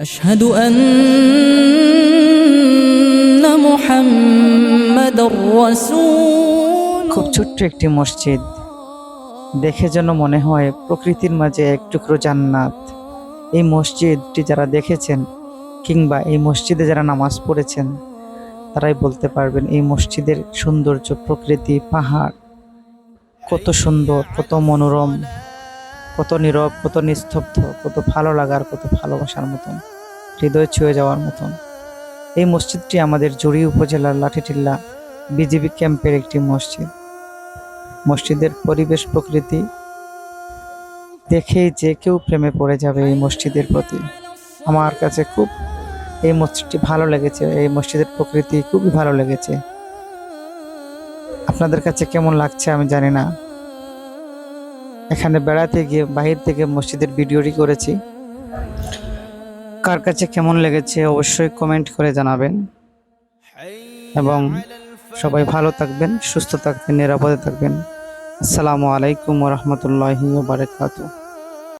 أشهد أن محمد رسول খুব ছোট্ট একটি মসজিদ দেখে যেন মনে হয় প্রকৃতির মাঝে এক টুকরো জান্নাত এই মসজিদটি যারা দেখেছেন কিংবা এই মসজিদে যারা নামাজ পড়েছেন তারাই বলতে পারবেন এই মসজিদের সৌন্দর্য প্রকৃতি পাহাড় কত সুন্দর কত মনোরম কত নীরব কত নিস্তব্ধ কত ভালো লাগার কত ভালোবাসার মতন হৃদয় ছুঁয়ে যাওয়ার মতন। এই মসজিদটি আমাদের জুড়ি উপজেলার লাঠিটিল্লা বিজিবি ক্যাম্পের একটি মসজিদ। মসজিদের পরিবেশ প্রকৃতি দেখেই যে কেউ প্রেমে পড়ে যাবে এই মসজিদের প্রতি। আমার কাছে খুব এই মসজিদটি ভালো লেগেছে, এই মসজিদের প্রকৃতি খুবই ভালো লেগেছে। আপনাদের কাছে কেমন লাগছে আমি জানি না। এখানে বেড়াতে গিয়ে বাহির থেকে মসজিদের ভিডিওটি করেছি। কার কাছে কেমন লেগেছে অবশ্যই কমেন্ট করে জানাবেন। এবং সবাই ভালো থাকবেন, সুস্থ থাকবেন, নিরাপদে থাকবেন। আসসালামু আলাইকুম রহমতুল্লাহি বারকাতুহ।